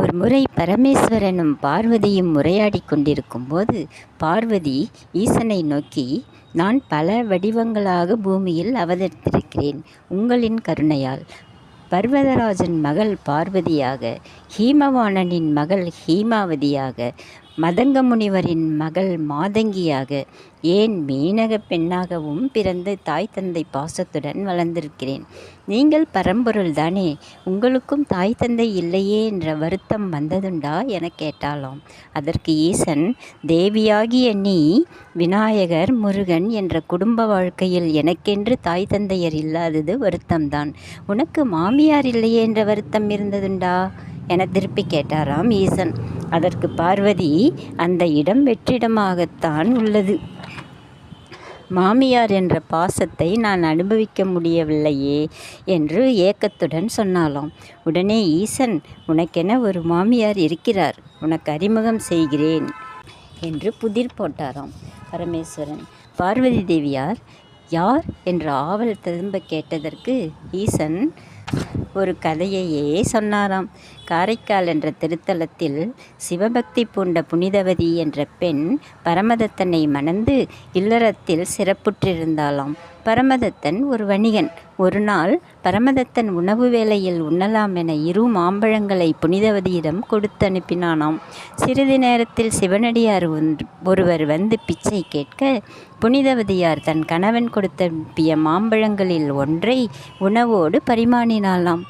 ஒரு முறை பரமேஸ்வரனும் பார்வதியும் உரையாடி கொண்டிருக்கும் போது பார்வதி ஈசனை நோக்கி நான் பல வடிவங்களாக பூமியில் அவதரித்திருக்கிறேன். உங்களின் கருணையால். பர்வதராஜன் மகள் பார்வதியாக ஹீமவாணனின் மகள் ஹீமாவதியாக மதங்க முனிவரின் மகள் மாதங்கியாக ஏன் மீனக பெண்ணாகவும் பிறந்து தாய் தந்தை பாசத்துடன் வளர்ந்திருக்கிறேன். நீங்கள் பரம்பொருள் தானே உங்களுக்கும் தாய் தந்தை இல்லையே என்ற வருத்தம் வந்ததுண்டா? என கேட்டாலாம் அதற்கு ஈசன் தேவியாகிய நீ விநாயகர் முருகன் என்ற குடும்ப வாழ்க்கையில் எனக்கென்று தாய் தந்தையர் இல்லாதது வருத்தம்தான். உனக்கு மாமியார் இல்லையே என்ற வருத்தம் இருந்ததுண்டா? என திருப்பி கேட்டாராம் ஈசன். அதற்கு பார்வதி அந்த இடம் வெற்றிடமாகத்தான் உள்ளது. மாமியார் என்ற பாசத்தை நான் அனுபவிக்க முடியவில்லையே என்று ஏக்கத்துடன் சொன்னாலாம் உடனே ஈசன் உனக்கென ஒரு மாமியார் இருக்கிறார். உனக்கு அறிமுகம் செய்கிறேன் என்று புதிர் போட்டாராம் பரமேஸ்வரன். பார்வதி தேவியார் யார்? என்ற ஆவல் திரும்ப கேட்டதற்கு ஈசன் ஒரு கதையையே சொன்னாராம். காரைக்கால் என்ற திருத்தலத்தில் சிவபக்தி பூண்ட புனிதவதி என்ற பெண் பரமதத்தனை மணந்து இல்லறத்தில் சிறப்புற்றிருந்தாளாம். பரமதத்தன் ஒரு வணிகன். ஒரு நாள் பரமதத்தன் உணவு வேளையில் உண்ணலாம் என இரு மாம்பழங்களை புனிதவதியிடம் கொடுத்து அனுப்பினானாம் சிறிது நேரத்தில் சிவனடியார் ஒன்று ஒருவர் வந்து பிச்சை கேட்க புனிதவதியார் தன் கணவன் கொடுத்தனுப்பிய மாம்பழங்களில் ஒன்றை உணவோடு பரிமாறினாளாம்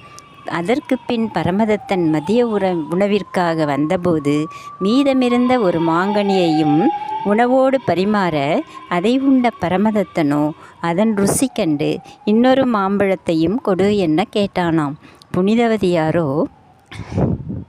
அதற்கு பின் பரமதத்தன் மதிய உற உணவிற்காக வந்தபோது மீதமிருந்த ஒரு மாங்கனியையும் உணவோடு பரிமாற அதை உண்ட பரமதத்தனோ அதன் ருசி கண்டு இன்னொரு மாம்பழத்தையும் கொடு என்ன கேட்டானாம். புனிதவதியாரோ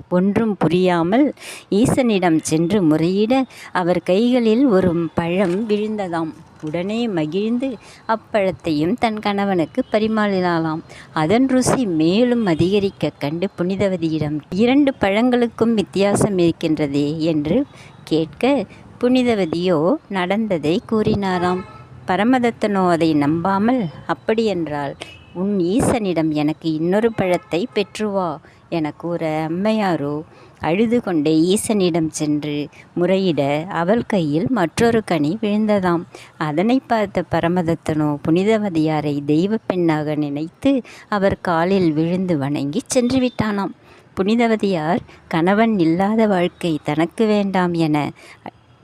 ஒன்றும் புரியாமல் ஈசனிடம் சென்று முறையிட அவர் கைகளில் ஒரு பழம் விழுந்ததாம். உடனே மகிழ்ந்து அப்பழத்தையும் தன் கணவனுக்கு பரிமாறினாளாம். அதன் ருசி மேலும் அதிகரிக்க கண்டு புனிதவதியிடம் இரண்டு பழங்களுக்கும் வித்தியாசம் இருக்கின்றதே என்று கேட்க புனிதவதியோ நடந்ததை கூறினாராம். பரமதத்தனோ அதை நம்பாமல் அப்படியென்றால் உன் ஈசனிடம் எனக்கு இன்னொரு பழத்தை பெற்றுவா என கூற அம்மையாரோ அழுது கொண்டே ஈசனிடம் சென்று முறையிட அவள் கையில் மற்றொரு கனி விழுந்ததாம். அதனை பார்த்த பரமதத்தனோ புனிதவதியாரை தெய்வ பெண்ணாக நினைத்து அவர் காலில் விழுந்து வணங்கி சென்று விட்டானாம். புனிதவதியார் கணவன் இல்லாத வாழ்க்கை தனக்கு வேண்டாம் என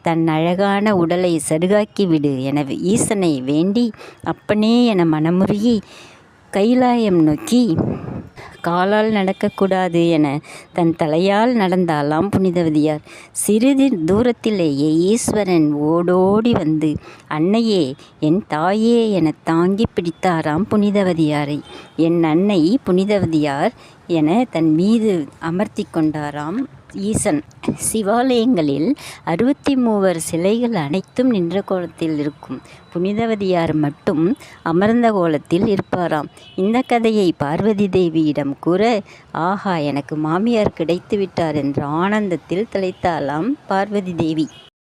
தன் அழகான உடலை சருகாக்கிவிடு என ஈசனை வேண்டி அப்பனே என மனமுருகி கைலாயம் நோக்கி காலால் நடக்கக்கூடாது என தன் தலையால் நடந்தாலாம் புனிதவதியார். சிறிது தூரத்திலேயே ஈஸ்வரன் ஓடோடி வந்து அன்னையே என் தாயே என தாங்கி பிடித்தாராம் புனிதவதியாரை. என் அன்னை புனிதவதியார் என தன் மீது அமர்த்தி கொண்டாராம் ஈசன். சிவாலயங்களில் அறுபத்தி மூவர் சிலைகள் அனைத்தும் நின்ற கோலத்தில் இருக்கும். புனிதவதியார் மட்டும் அமர்ந்த கோலத்தில் இருப்பாராம். இந்த கதையை பார்வதி தேவியிடம் கூற ஆஹா எனக்கு மாமியார் கிடைத்து விட்டார் என்ற ஆனந்தத்தில் திளைத்தாளாம் பார்வதி தேவி.